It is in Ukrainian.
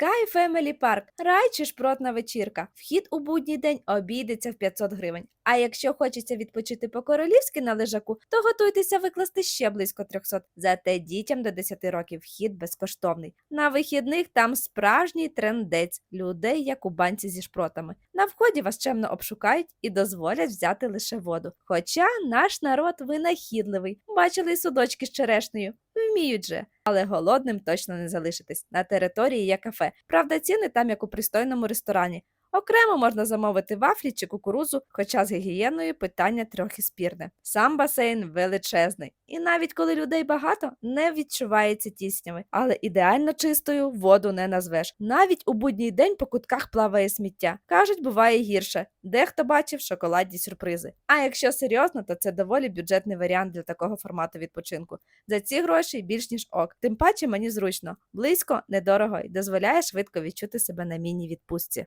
Sky Family Park – рай чи шпротна вечірка. Вхід у будній день обійдеться в 500 гривень. А якщо хочеться відпочити по-королівськи на лежаку, то готуйтеся викласти ще близько 300. Зате дітям до 10 років вхід безкоштовний. На вихідних там справжній трендець людей, як у банці зі шпротами. На вході вас чемно обшукають і дозволять взяти лише воду. Хоча наш народ винахідливий, бачили й судочки з черешнею. Вміють же, але голодним точно не залишитись. На території є кафе. Правда, ціни там як у пристойному ресторані. Окремо можна замовити вафлі чи кукурузу, хоча з гігієною питання трохи спірне. Сам басейн величезний, і навіть коли людей багато, не відчувається тіснями, але ідеально чистою воду не назвеш. Навіть у будній день по кутках плаває сміття. Кажуть, буває гірше. Дехто бачив шоколадні сюрпризи. А якщо серйозно, то це доволі бюджетний варіант для такого формату відпочинку. За ці гроші більш ніж ок. Тим паче мені зручно, близько, недорого і дозволяє швидко відчути себе на міні-відпустці.